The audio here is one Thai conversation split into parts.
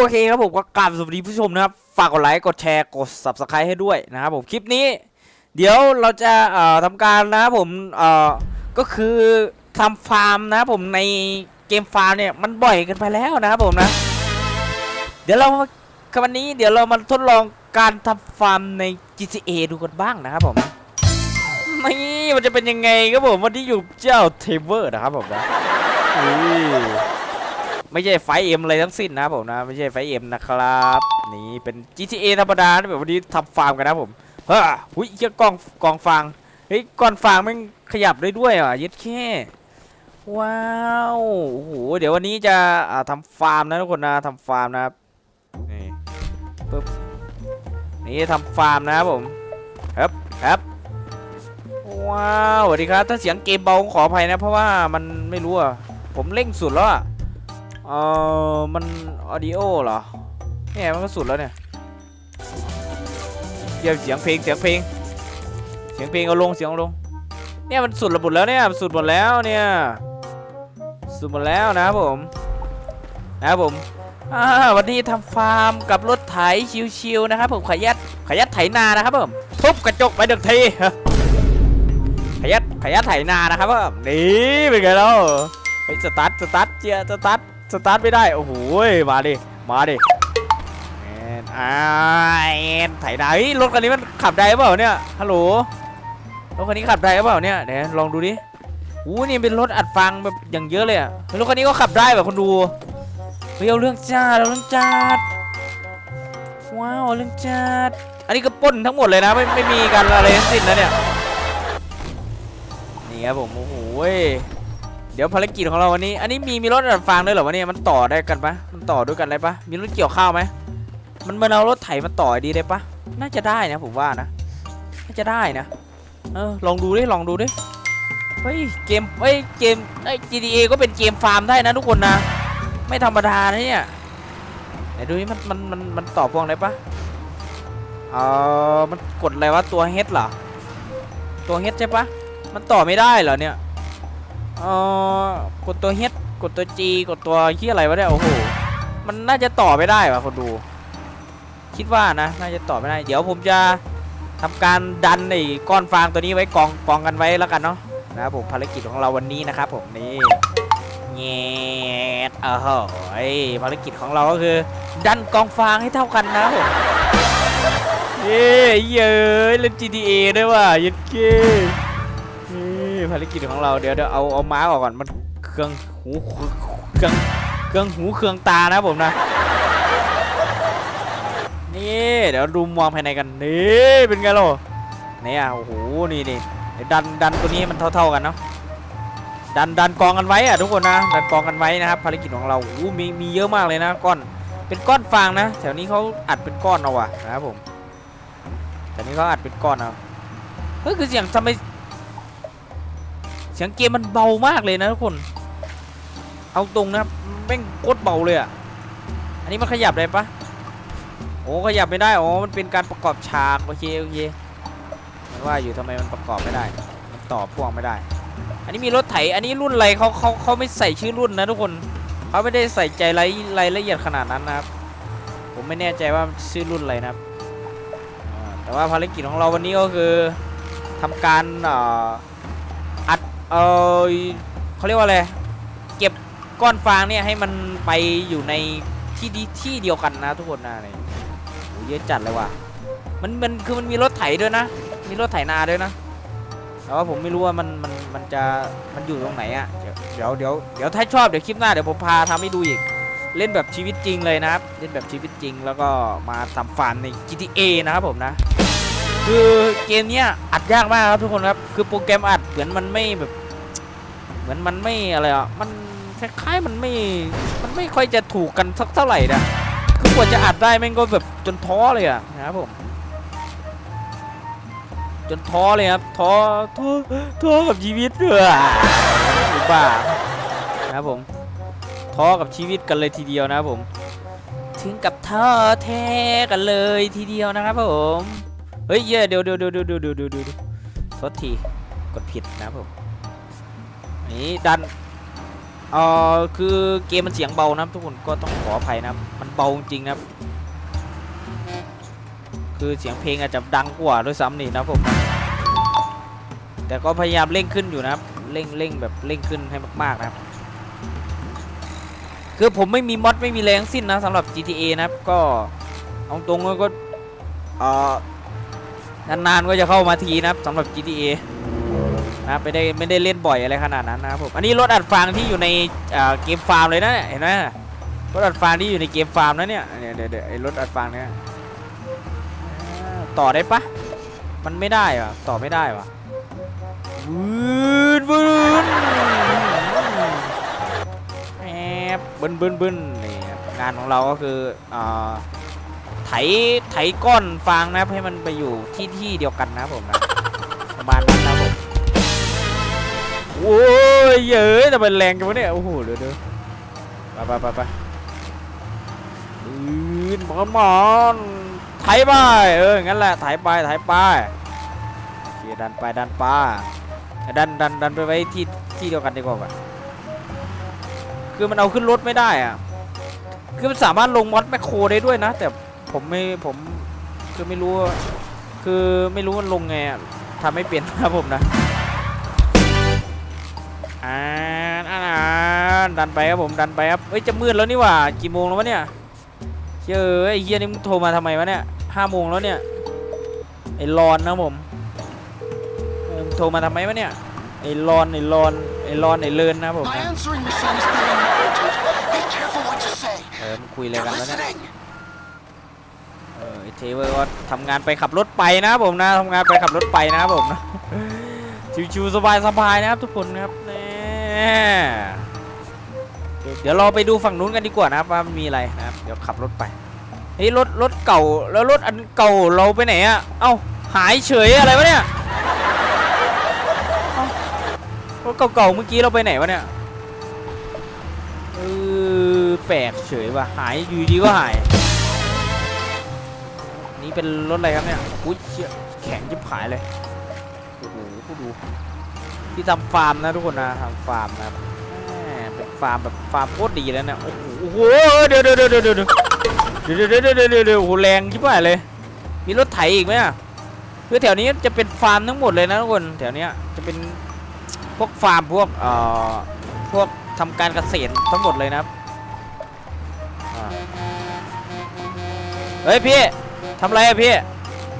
โอเคครับผมก็กราบสวัสดีผู้ชมนะครับ ฝากกดไลค์ กดแชร์ กด subscribe ให้ด้วยนะครับผมคลิปนี้ เดี๋ยวเราจะเอ่อทำการนะครับผมเอ่อก็คือทำฟาร์มนะครับผมในเกมฟาร์มเนี่ยมันบ่อยกันไปแล้วนะครับผมนะ เดี๋ยวเราวันนี้เดี๋ยวเรามาทดลองการทำฟาร์มใน GTA ดูกันบ้างนะครับผมนี่มันจะเป็นยังไงครับผมวันนี้อยู่เจ้าเทเวอร์นะครับผมนะ ไม่ใช่ไฟเอ็มอะไรทั้งสิ้นนะผมนะ ไม่ใช่ไฟเอ็มนะครับ นี่เป็น GTA ธรรมดาแบบวันนี้ทำฟาร์มกันนะผมเฮ้ยหุ้ยเหี้ยกองกองฟางเฮ้ยกองฟางมันขยับได้ด้วยอะยึดแค่ว้าวโอ้โหเดี๋ยววันนี้จะอ่าทำฟาร์มนะทุกคนนะทำฟาร์มนะครับนี่ปึ๊บนี่ทำฟาร์มนะครับผมครับครับว้าวสวัสดีครับถ้าเสียงเกมเบาขออภัยนะ เพราะว่ามันไม่รู้อะผมเร่งสุดแล้วอะ เออมันออดิโอเหรอเนี่ยมันก็สุดแล้วเนี่ยเดี๋ยวเสียงเพลงเสียงเพลง เสียงเพลงเอาลงเสียงเอาลง เนี่ยมันสุดระบุดแล้วเนี่ยสุดหมดแล้วเนี่ยสุดหมดแล้วนะครับผมนะผมวันนี้ทำฟาร์มกับรถไถชิวๆนะครับผมขยัดขยัดไถนานะครับผมทุบกระจกไปหนึ่งทีขยัดขยัดไถนานะครับผมนี่เป็นไงเล่าเฮ้ยสตาร์ทสตาร์ทเจียสตาร์ท สตาร์ทไม่ได้ โอ้โหมาดิ มาดิแอนอ่าแอนไถนาเฮ้ยรถคันนี้มันขับได้เปล่าเนี่ย ฮัลโหล รถคันนี้ขับได้เปล่าเนี่ย เดี๋ยวลองดูดิอู้นี่เป็นรถอัดฟังแบบอย่างเยอะเลยอะรถคันนี้ก็ขับได้แบบคนดูเฮ้ยเอาเรื่องจัดเอาเรื่องจัด ว้าวเอาเรื่องจัด อันนี้ก็ป้นทั้งหมดเลยนะ ไม่ไม่มีการอะไรทั้งสิ้นนะเนี่ย นี่ครับผม โอ้โห ดี๋ยวภารกิจของเราวันนี้ อันนี้มีมีรถอัดฟางด้วยเหรอวะเนี่ยมันต่อได้กันปะมันต่อด้วยกันได้ปะมีรถเกี่ยวข้าวไหมมันมันเอารถไถมาต่อดีได้ปะน่าจะได้นะผมว่านะน่าจะได้นะเออลองดูดิลองดูดิเฮ้ยเกมเฮ้ยเกมไอ้ GTA ก็เป็นเกมฟาร์มได้นะทุกคนนะ ไม่ธรรมดานะเนี่ยไหนดูนี่มันมันมันมันต่อพวงได้ปะเออมันกดอะไรวะตัวเฮดเหรอตัวเฮดใช่ปะมันต่อไม่ได้เหรอเนี่ย เออกดตัว H กดตัว G กดตัวที่อะไรวะเนี่ยโอ้โหมันน่าจะต่อไม่ได้ว่ะคนดู คิดว่านะน่าจะต่อไม่ได้ เดี๋ยวผมจะทำการดันไอ้ก้อนฟางตัวนี้ไว้กองกองกันไว้แล้วกันเนาะนะครับผมภารกิจของเราวันนี้นะครับผมนี่เงียดเออโหยภารกิจของเราก็คือ ดันกองฟางให้เท่ากันนะผมเย้เย้เล่น GTA ด้วยว่ะยัดเก้ นี่ภารกิจของเราเดี๋ยวเดี๋ยวเอาเอาม้าออกก่อนมันเครื่องหูเครื่องเครื่องหูเครื่องตานะผมนะนี่เดี๋ยวดูมองภายในกันนี่เป็นไงล่ะเนี่ยโอ้โหนี่นี่ดันดันตัวนี้มันเท่า ๆกันเนาะดันดันกองกันไว้อะทุกคนนะดันกองกันไว้นะครับภารกิจของเราโอ้มีมีเยอะมากเลยนะก้อนเป็นก้อนฟางนะ แถวนี้เขาอัดเป็นก้อนเอาว่ะนะครับผมแถวนี้เขาอัดเป็นก้อนเอาเฮ้ยคือเสียงทำไม สียงเกมมันเบามากเลยนะทุกคน เอาตรงนะครับแม่งโคตรเบาเลยอะ อันนี้มันขยับได้ปะโอ้ขยับไม่ได้อ๋อมันเป็นการประกอบฉากโอเคโอเคมันว่าอยู่ทำไมมันประกอบไม่ได้ มันต่อพ่วงไม่ได้ อันนี้มีรถไถ อันนี้รุ่นอะไรเขาเขาเขาไม่ใส่ชื่อรุ่นนะทุกคนเขาไม่ได้ใส่ใจรายรายละเอียดขนาดนั้นนะครับ ผมไม่แน่ใจว่าชื่อรุ่นอะไรนะครับ แต่ว่าภารกิจของเราวันนี้ก็คือทำการ เออเขาเรียกว่าอะไร เก็บก้อนฟางเนี่ยให้มันไปอยู่ในที่ดีที่เดียวกันนะทุกคนนะนี่โหเยอะจัดเลยว่ะ มันมันคือมันมีรถไถด้วยนะ มีรถไถนาด้วยนะ แต่ว่าผมไม่รู้ว่ามันมันมันจะมันอยู่ตรงไหนอะ่ะ เดี๋ยวเดี๋ยวเดี๋ยวถ้าชอบเดี๋ยวคลิปหน้าเดี๋ยวผมพาทำให้ดูอีก เล่นแบบชีวิตจริงเลยนะครับ เล่นแบบชีวิตจริงแล้วก็มาทำฟาร์ใน GTA นะครับผมนะ คือเกมเนี้ยอัดยากมากครับทุกคนครับ คือโปรแกรมอัดเหมือนมันไม่แบบ เหมือนมันไม่อะไรอะ มันคล้ายๆมันไม่ มันไม่ค่อยจะถูกกันสักเท่าไหร่นะคือกว่าจะอัดได้แม่งก็แบบจนท้อเลยอะนะครับผม จนท้อเลยครับ ท้อ ท้อ ท้อกับชีวิตเออหรือบ้านะครับผม ท้อกับชีวิตกันเลยทีเดียวนะครับผม ถึงกับท้อแท้กันเลยทีเดียวนะครับผม เฮ้ยเย่เดี๋ยวเดี๋ยวเดี๋ยวเดี๋ยวเดี๋ยวเดียวเดียวโทษทีกดผิดนะผมนี่ดันเอ่อคือเกมมันเสียงเบานะทุกคนก็ต้องขออภัยนะมันเบาจริงนะคือเสียงเพลงอาจจะดังกว่าด้วยซ้ำนี่นะผมแต่ก็พยายามเร่งขึ้นอยู่นะเร่งเร่งแบบเร่งขึ้นให้มากๆนะคือผมไม่มีม็อดไม่มีแรงสิ้นนะสำหรับ GTA นะก็เอาตรงก็เอ่อ นานๆก็จะเข้ามาทีนะครับสำหรับ GTA นะครับไม่ได้ไม่ได้เล่นบ่อยอะไรขนาดนั้นนะครับผมอันนี้รถอัดฟางที่อยู่ในเกมฟาร์มเลยนะเนี่ยเห็นไหมรถอัดฟางที่อยู่ในเกมฟาร์มนะเนี่ยเดี๋ยวเดี๋ยวไอ้รถอัดฟางเนี่ยต่อได้ปะมันไม่ได้วะต่อไม่ได้วะวืนวืนแอบบึนบึนบึนนี่งานของเราก็คืออ่า ไถไถก้อนฟางนะครับให้มันไปอยู่ที่ที่เดียวกันนะผมนะประมาณนั้นนะผมโอ้ยเย้ยแต่มันแรงจังวะเนี่ยโอ้โหเดี๋ยวเดี๋ยวไปไปไปไปอืนมอนหมอนไถไปเอองั้นแหละไถไปไถไปโอเคดันไปดันไปดันดันดันไปไว้ที่ที่เดียวกันดีกว่าคือมันเอาขึ้นรถไม่ได้อะคือมันสามารถลงมอดแมคโครได้ด้วยนะ แต่ ผมไม่ผมคือไม่รู้ว่าคือไม่รู้มันลงไงอะทำไม่เป็นครับผมนะอ่าอ่าอ่าดันไปครับผมดันไปครับเอ้ยจะมืดแล้วนี่หว่ากี่โมงแล้ววะเนี่ยเชื่อไอ้เฮียนี่มึงโทรมาทำไมวะเนี่ยห้าโมงแล้วเนี่ยไอ้รอนนะผมเออมึงโทรมาทำไมวะเนี่ยไอ้รอนไอ้รอนไอ้รอนไอ้เลินนะผม My นะ answering machine is being monitored. Be careful what you say. เออมึงคุยอะไรกัน They're วะเนี่ย listening. เออไอ้เวอร์ก็ทำงานไปขับรถไปนะผมนะทำงานไปขับรถไปนะผมนะชิวๆสบายๆนะครับทุกคนครับแน่เดี๋ยวเราไปดูฝั่งนู้นกันดีกว่านะครับว่ามันมีอะไรนะครับเดี๋ยวขับรถไปเฮ้ยรถรถเก่าแล้วรถอันเก่าเราไปไหนอะเอ้าหายเฉยอะไรวะเนี่ยรถเก่าๆเมื่อกี้เราไปไหนวะเนี่ยเออแปลกเฉยว่ะหายอยู่ดีก็หาย นี่เป็นรถอะไรครับเนี่ยอุ้ยเชี่ยแข็งยิบหายเลยโอ้โหผู้ดูที่ทำฟาร์มนะทุกคนนะทำฟาร์มนะครับแหมเป็นฟาร์มแบบฟาร์มโคตรดีแล้วเนี่ยโอ้โหโอ้โหเดี๋ยวเดี๋ยวเดี๋ยวเดี๋ยวเดี๋ยวเดี๋ยวเดี๋ยวเดี๋ยวเดี๋ยวโอ้โหแรงชิบหายเลย มีรถไถอีกไหมอะคือแถวนี้จะเป็นฟาร์มทั้งหมดเลยนะทุกคนแถวนี้จะเป็นพวกฟาร์มพวกเอ่อพวกทำการเกษตรทั้งหมดเลยนะครับเฮ้ยพี่ ทำไรอะพี่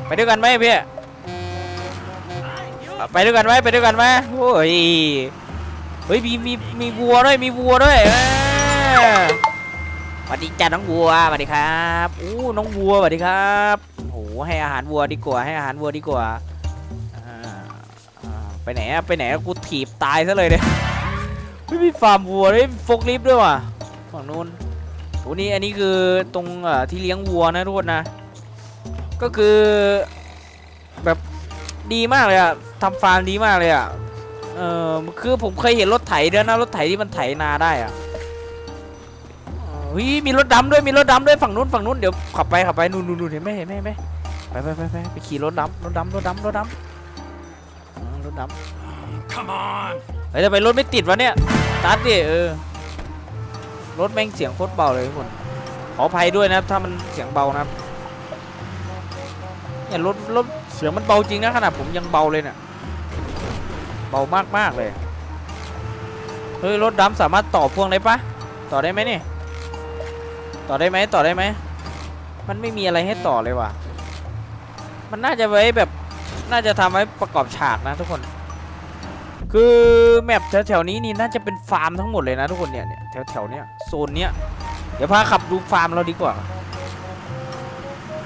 ไปด้วยกันไหมพี่อะไปด้วยกันไหมไปด้วยกันไหมโอ้ยเฮ้ยมีมีมีวัวด้วยมีวัวด้วยสวัสดีจ้าน้องวัวสวัสดีครับอู้น้องวัวสวัสดีครับโหให้อาหารวัวดีกว่าให้อาหารวัวดีกว่าไปไหนอะไปไหนกูถีบตายซะเลยเนี่ยไม่มีฟาร์มวัวเลยโฟกลิฟด้วยว่ะฝั่งนู้นโอ้นี่อันนี้คือตรงที่เลี้ยงวัวนะทุกคนนะ ก็คือแบบดีมากเลยอะทำฟาร์มดีมากเลยอะเออคือผมเคยเห็นรถไถเด้วยนะรถไถที่มันไถนาได้อะเออเฮ้ยมีรถดำด้วยมีรถดำด้วยฝั่งนู้นฝั่งนู้นเดี๋ยวขับไปขับไปนู่นนู่นนู่นเห็นไหมเห็นไหมเห็นไหมไปไปไปไปไปขี่รถดำรถดำรถดำรถดำอ่ารถดำ Come on! เฮ้ยทำไมรถไม่ติดวะเนี่ยตัดดิเออรถแม่งเสียงโคตรเบาเลยทุกคนขออภัยด้วยนะครับถ้ามันเสียงเบานะครับ เนี่ยรถรถเสียงมันเบาจริงนะขนาดผมยังเบาเลยเนี่ยเบามากมากๆเลยเฮ้ยรถดำสามารถต่อพ่วงได้ปะต่อได้ไหมนี่ต่อได้ไหมต่อได้ไหมมันไม่มีอะไรให้ต่อเลยว่ะมันน่าจะไว้แบบน่าจะทำไว้ประกอบฉากนะทุกคน คือแมปแถวๆนี้นี่น่าจะเป็นฟาร์มทั้งหมดเลยนะทุกคนเนี่ยเนี่ยแถวๆเนี้ยโซนเนี้ยเดี๋ยวพาขับดูฟาร์มเราดีกว่า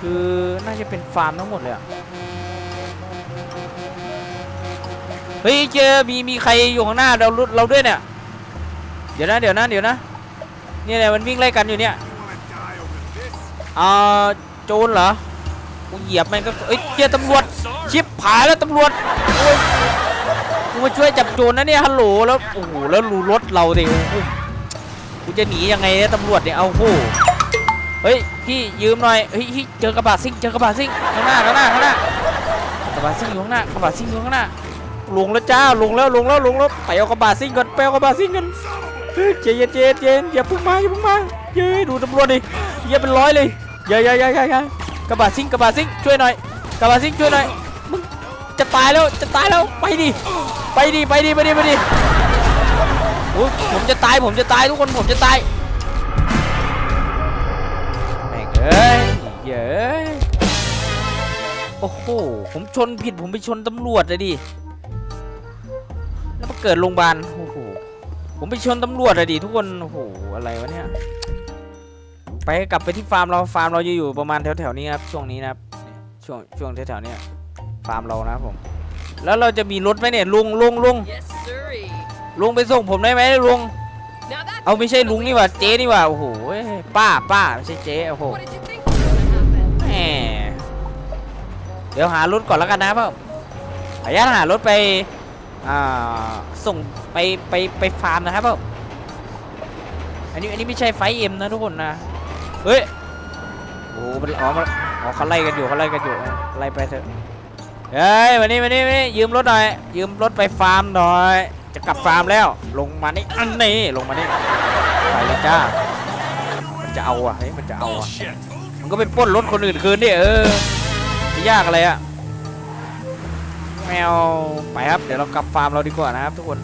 คือน่าจะเป็นฟาร์มทั้งหมดเลยอะเฮ้ยเจอมีมีใครอยู่ข้างหน้าเราเราด้วยเนี่ย เดี๋ยวนะเดี๋ยวนะเดี๋ยวนะนี่ยเนี่ยมันวิ่งไล่กันอยู่เนี่ยอ่าโจรเหรอกูเหยียบมันก็เอ้ยเจอตำรวจชิบหายแล้วตำรวจโอ้ยกูมาช่วยจับโจรนะเนี่ยฮัลโหลแล้วโอ้โหแล้วรูรถเราดิโอ้กูจะหนียังไงเนี่ยตำรวจเนี่ยเอาโห เฮ้ยพี่ยืมหน่อยเฮ้ยเฮ้ยเจอกระบะซิ่งเจอกระบะซิ่งข้างหน้าข้างหน้าข้างหน้ากระบะซิ่งอยู่ข้างหน้ากระบะซิ่งอยู่ข้างหน้าลงแล้วจ้าลงแล้วลงแล้วลงแล้วไปเอากระบะซิ่งก่อนไปเอากระบะซิ่งกัน Son of a เฮ้ยเจนเจนเจนอย่าพิ่งมาอย่าพิ่งมาเย้ดูตำรวจดิเหี้เป็นร้อยเลยอย่าอย่าอย่าอย่าอย่ากระบะซิ่งกระบะซิ่งช่วยหน่อยกระบะซิ่งช่วยหน่อยมึงจะตายแล้วจะตายแล้วไปดิไปดิไปดิไปดิไปดิโอ้ยผมจะตายผมจะตายทุกคนผมจะตาย เอ้ยเย้ยโอ้โห ผมชนผิดผมไปชนตำรวจเลยดิ แล้วมาเกิดโรงพยาบาล โอ้โห ผมไปชนตำรวจอะดิทุกคน โอ้โห อะไรวะเนี่ย ไปกลับไปที่ฟาร์มเรา ฟาร์มเราจะอยู่ประมาณแถวๆนี้ครับ ช่วงนี้นะครับเนี่ยช่วงช่วงแถวๆเนี้ยฟาร์มเรานะครับผม แล้วเราจะมีรถไหมเนี่ยลุงลุงลุง Yes, sirree. ลุงไปส่งผมได้ไหมลุง Now that's เอาไม่ใช่ลุงนี่หว่าเจ๊นี่หว่า โอ้โหเว้ย ป้าป้าไม่ใช่เจ๊โอ้โหแหมเดี๋ยวหารถก่อนแล้วกันนะเพื่อนขออนุญาตหารถไปส่งไปไปไปฟาร์มนะครับเพื่อนอันนี้อันนี้ไม่ใช่ไฟเอ็มนะทุกคนนะ เฮ้ยโอ้มันอ๋อมันอ๋อเขาไล่กันอยู่เขาไล่กันอยู่ไล่ไปเถอะเฮ้ยมานี่มานี่มานี่ยืมรถหน่อยยืมรถไปฟาร์มหน่อย จะกลับฟาร์มแล้ว ลงมานี่อันนี้ลงมานี่ไปเลยจ้า จะเอาอะเฮ้ยมันจะเอาอะ Bullshit. มันก็ไปปล้นรถคนอื่นคืนดิเออจะยากอะไรอะแมวไปครับเดี๋ยวเรากลับฟาร์มเราดีกว่านะครับทุกคน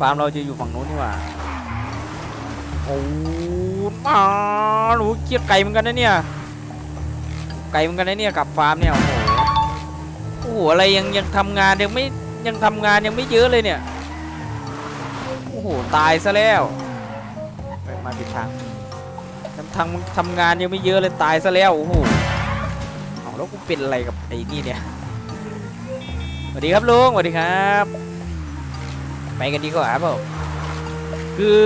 ฟาร์มเราจะอยู่ฝั่งนู้นนี่หว่าโอ้อ้าหนูเครียดไก่เหมือนกันนะเนี่ยไก่เหมือนกันนะเนี่ยกลับฟาร์มเนี่ยโอ้โหโอ้โหอะไรยังยังทำงานยังไม่ยังทำงานยังไม่เยอะเลยเนี่ยโอ้โหตายซะแล้วไป มาผิดทางทำทางทำงานยังไม่เยอะเลยตายซะแล้วโอ้โหเอาแล้วกูเป็นอะไรกับไอ้นี่เนี่ยสวัสดีครับลุงสวัสดีครับ ไปกันดีกว่าครับผมคือ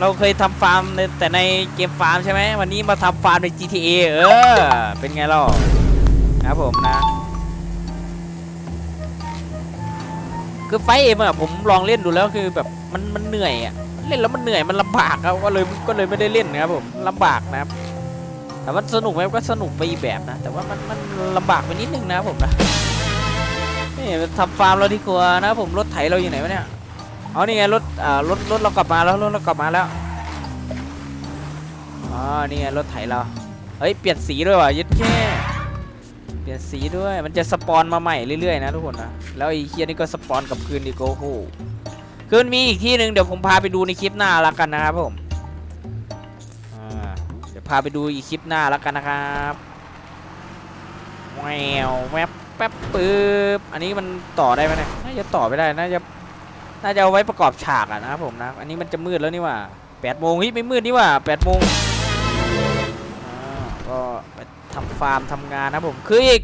เราเคยทำฟาร์มในแต่ในเกมฟาร์มใช่ไหมวันนี้มาทำฟาร์มใน GTA เออเป็นไงล่ะครับผมนะ คือไฟเอ็มอะผมลองเล่นดูแล้วคือแบบมันมันเหนื่อยอะ เล่นแล้วมันเหนื่อยมันลำบากครับก็เลยก็เลยไม่ได้เล่นนะครับผมลำบากนะครับ แต่ว่าสนุกไหมก็สนุกไปอีกแบบนะ แต่ว่ามันมันลำบากไปนิดนึงนะครับผมนะนี่ทำฟาร์มเราดีกว่านะครับผมรถไถเราอยู่ไหนวะเนี่ยเอานี่ไงรถอ่ารถรถเรากลับมาแล้วรถเรากลับมาแล้วอ๋อนี่ไงรถไถเราเฮ้ยเปลี่ยนสีด้วยว่ะยึดแค่เปลี่ยนสีด้วยมันจะสปอนมาใหม่เรื่อยๆนะทุกคนนะแล้วไอ้เคียนี่ก็สปอนกับคืนอีกโอ้โห คือมันมีอีกที่หนึ่งเดี๋ยวผมพาไปดูในคลิปหน้าแล้วกันนะครับผมเดี๋ยวพาไปดูอีกคลิปหน้าแล้วกันนะครับแววแวบแป๊บปึ๊บอันนี้มันต่อได้ไหมเนี่ยน่าจะต่อไม่ได้น่าจะน่าจะเอาไว้ประกอบฉากอะนะครับผมนะอันนี้มันจะมืดแล้วนี่ว่าแปดโมงเฮ้ยไม่มืดนี่ว่าแปดโมงก็ไปทำฟาร์มทำงานนะผมคืออีก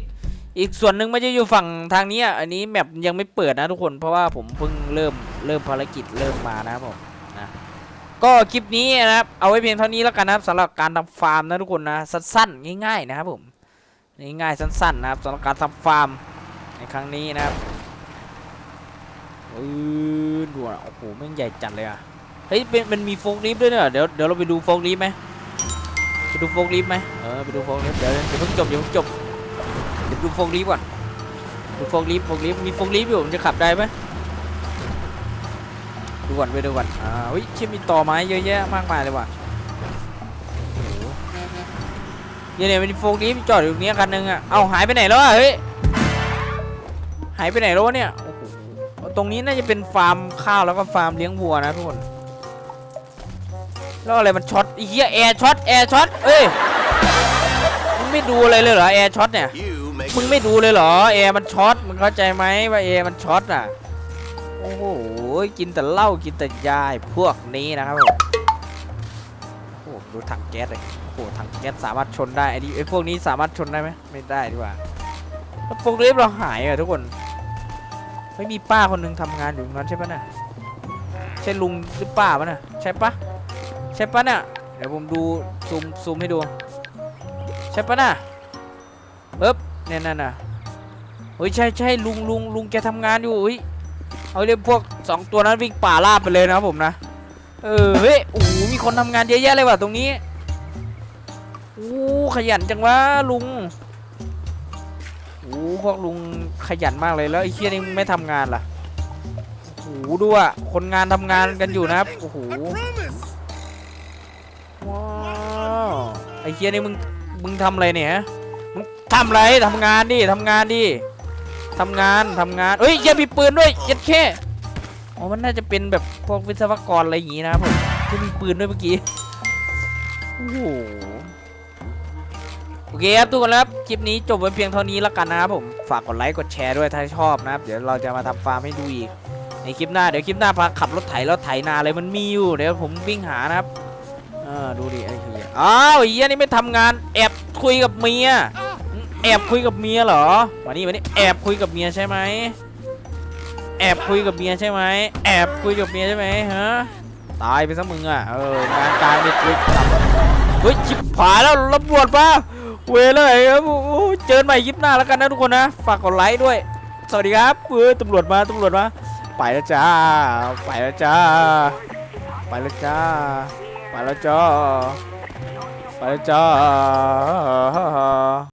อีกส่วนหนึ่งมันจะอยู่ฝั่งทางนี้อะอันนี้แมปยังไม่เปิดนะทุกคนเพราะว่าผมเพิ่งเริ่มเริ่มภารกิจเริ่มมานะครับผมนะก็คลิปนี้นะครับเอาไว้เพียงเท่านี้แล้วกันนะครับสำหรับการทำฟาร์มนะทุกคนนะสั้นๆง่ายๆนะครับผมง่ายๆสั้นๆนะครับสำหรับการทำฟาร์มในครั้งนี้นะครับเออดูอะโอ้โหแม่งใหญ่จัดเลยอะเฮ้ยเป็นมันมีโฟกลิฟด้วยเนี่ยเดี๋ยวเดี๋ยวเราไปดูโฟกลิฟไหมไปดูโฟกลิฟไหมเออไปดูโฟกลิฟเดี๋ยวเดี๋ยวเพิ่งจบเดี๋ยวเพิ่งจบ ดี๋ยวดูโฟกลิฟก่อนดูโฟกลิฟโฟกลิฟมีโฟกลิฟอยู่มันจะขับได้ไหมดูก่อนไปดูก่อนอ่าเฮ้ยเชี่ยมีต่อไม้เยอะแยะมากมายเลยว่ะเนี่ยเนี่ยมีโฟกลิฟจอดอยู่ตรงเนี้ยคันหนึงอะเอ้าหายไปไหนแล้วอะเฮ้ยหายไปไหนแล้ววะเนี่ยโอ้โหตรงนี้น่าจะเป็นฟาร์มข้าวแล้วก็ฟาร์มเลี้ยงวัวนะทุกคนแล้วอะไรมันช็อตอ้เหี้ยแอร์ช็อตแอร์ช็อตเอ้ย ไม่ดูอะไรเลยเหรอแอร์ช็อตเนี่ยมึงไม่ดูเลยเหรอแอร์มันช็อตมึงเข้าใจไหมว่าแอร์มันช็อตอะโอ้โหกินแต่เหล้ากินแต่ยาพวกนี้นะครับผมโอ้โหดูถังแก๊สเลยโอ้โหถังแก๊สสามารถชนได้ไอ้นี่ไอ้พวกนี้สามารถชนได้ไหมไม่ได้ดีกว่าพวกเล็บเราหายอะทุกคนไม่มีป้าคนหนึงทำงานอยู่ตรงนั้นใช่ปะเนี่ยใช่ลุงหรือป้าปะเนี่ยใช่ปะใช่ปะเนี่ยเดี๋ยวผมดูซูมซูมให้ดู ใช่ปะน่ะปึ๊บเนี่ยนั่นน่ะเฮ้ยใช่ใช่ลุงลุงลุงแกทำงานอยู่เฮ้ยเอาเรียกพวกสองตัวนั้นวิ่งป่าลาบไปเลยนะผมนะเออเฮ้ยโอ้มีคนทำงานเยอะแยะเลยว่ะตรงนี้โอ้ขยันจังวะลุงโอ้พวกลุงขยันมากเลยแล้วไอ้เคียนี่ไม่ทำงานล่ะโอ้ดูอะคนงานทำงานกันอยู่นะครับโอ้โหว้าวไอ้เคียนี่มึง มึงทำอะไรเนี่ย มึงทำอะไรทำงานดิทำงานดิทำงานทำงานเอ้ยอย่ามีปืนด้วยยัดแค่อ๋อมันน่าจะเป็นแบบพวกวิศวกรอะไรอย่างงี้นะครับผมที่มีปืนด้วยเมื่อกี้โอ้โหโอเคครับทุกคนครับคลิปนี้จบไว้เพียงเท่านี้แล้วกันนะครับผมฝากกดไลค์กดแชร์ด้วยถ้าชอบนะครับเดี๋ยวเราจะมาทำฟาร์มให้ดูอีกในคลิปหน้าเดี๋ยวคลิปหน้าพาขับรถไถแล้วไถนาอะไรมันมีอยู่เดี๋ยวผมวิ่งหานะครับ ออดูดิไอ้เหี้ยอ้าวไอ้เหี้ยนี่ไม่ทำงานแอบคุยกับเมียแอบคุยกับเมียเหรอมานี่มานี่แอบคุยกับเมียใช่ไหมแอบคุยกับเมียใช่ไหมแอบคุยกับเมียใช่ไหมฮะตายไปซะมึงอะเอองานการไม่คุยกับเฮ้ยชิบผายแล้วตำรวจมาเวเลยครับเจอกันใหม่คลิปหน้าแล้วกันนะทุกคนนะฝากกดไลค์ด้วย สวัสดีครับเออตำรวจมาตำรวจมาไปแล้วจ้าไปแล้วจ้าไปแล้วจ้า 말랐죠. 말랐죠.